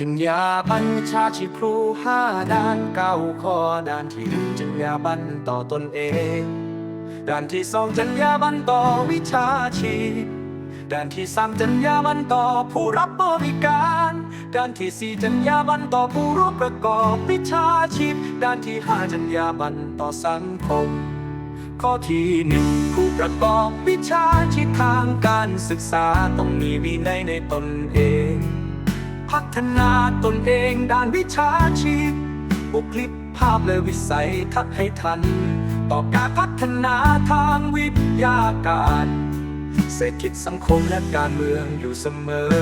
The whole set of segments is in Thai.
จัญญาบัญชาชีพครูห้าด้านเก้าข้อด้านที่หนึ่งจัญญาบัญต่อตนเอง ด้านที่สองจัญญาบัญต่อวิชาชีพด้านที่สามจัญญาบัญต่อผู้รับบริการ ด้านที่สี่จัญญาบัญต่อผู้ร่วมประกอบวิชาชีพ ด้านที่ห้าจัญญาบัญต่อสังคม ข้อที่หนึ่งผู้ประกอบวิชาชีพทางการศึกษาต้องมีวินัยในตนเอง พัฒนาตนเองด้านวิชาชีพ บุคลิกภาพและวิสัยทัศน์ให้ทัน ต่อการพัฒนาทางวิทยาการ เศรษฐกิจสังคมและการเมืองอยู่เสมอ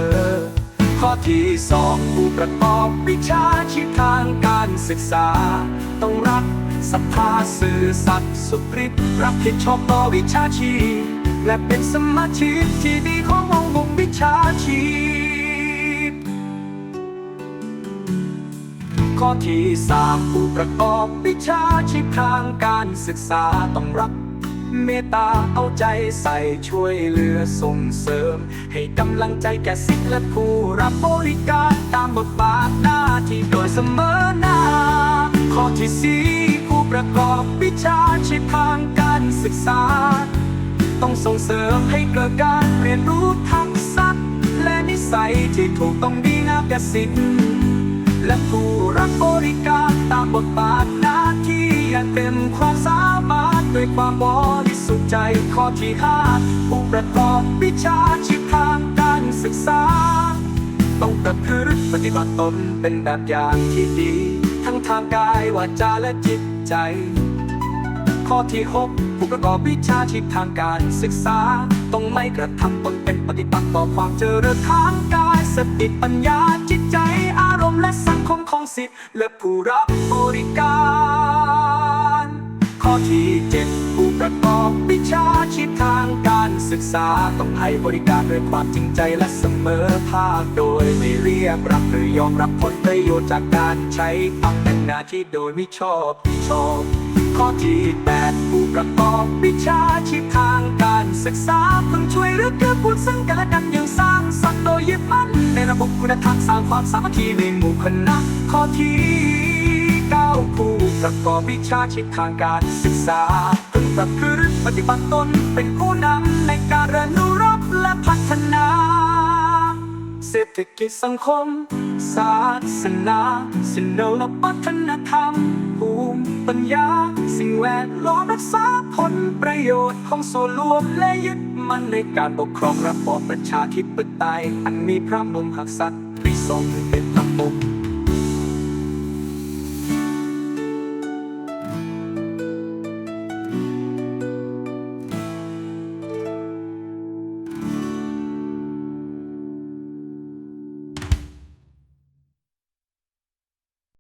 ข้อที่สองผู้ประกอบวิชาชีพทางการศึกษา ต้องรักศรัทธาสื่อสัตย์สุคริตรับผิดชอบต่อวิชาชีพและเป็นสมาชิกที่ดีของวงวงวิชาชีพ ข้อที่สามผู้ประกอบวิชาชีพทางการศึกษาต้องรักเมตตาเอาใจใส่ช่วยเหลือส่งเสริม ให้กำลังใจแก่สิทธิ์และผู้รับบริการตามบทบาทหน้าที่โดยเสมอหน้า ข้อที่สี่ผู้ประกอบวิชาชีพทางการศึกษา ต้องส่งเสริมให้เกิดการเรียนรู้ทักษะและนิสัยที่ถูกต้องดีงามแก่สิทธิ์ และผู้รับบริการตามบทบาทหน้าที่อันเป็นความสามารถด้วยความบริสุทธิ์ใจข้อที่ห้าผู้ประกอบวิชาชีพทางการศึกษา ต้องประพฤติปฏิบัติตนเป็นแบบอย่างที่ดี ทั้งทางกายวาจาและจิตใจ ข้อที่ 6 ผู้ประกอบวิชาชีพทางการศึกษา ต้องไม่กระทำตนเป็นปฏิปักษ์ต่อความเจริญทางกายสติปัญญาจิ ของสิทธิ์และผู้รับบริการ ข้อที่7ผู้ประกอบวิชาชีพทางการศึกษาต้องให้บริการด้วยความจริงใจและเสมอภาคโดยไม่เรียกรับหรือยอมรับผลประโยชน์จากการใช้ตำแหน่งหน้าที่โดยไม่ชอบชอบข้อที่8ผู้ประกอบวิชาชีพทางการศึกษาเพิ่งช่วยเหลือเกื้อกูลซึ่งกันและกันอย่างสร้างสรรค์โดยยึดมั่น ระบบคุณธรรมสร้างความสามัคคีในหมู่คณะข้อที่9ผู้ประกอบวิชาชีพทางการศึกษาเพิ่งประพฤติปฏิบัติตนเป็นผู้นำในการเรียนรู้ รษฐกิจสังคม ศาสนาศิลปวัฒนธรรม ภูมิปัญญา สิ่งแวดล้อมรักษาผลประโยชน์ของส่วนรวมและยึดมั่นในการปกครองระบอบประชาธิปไตย อันมีพระมหากษัตริย์ทรงเป็นมุม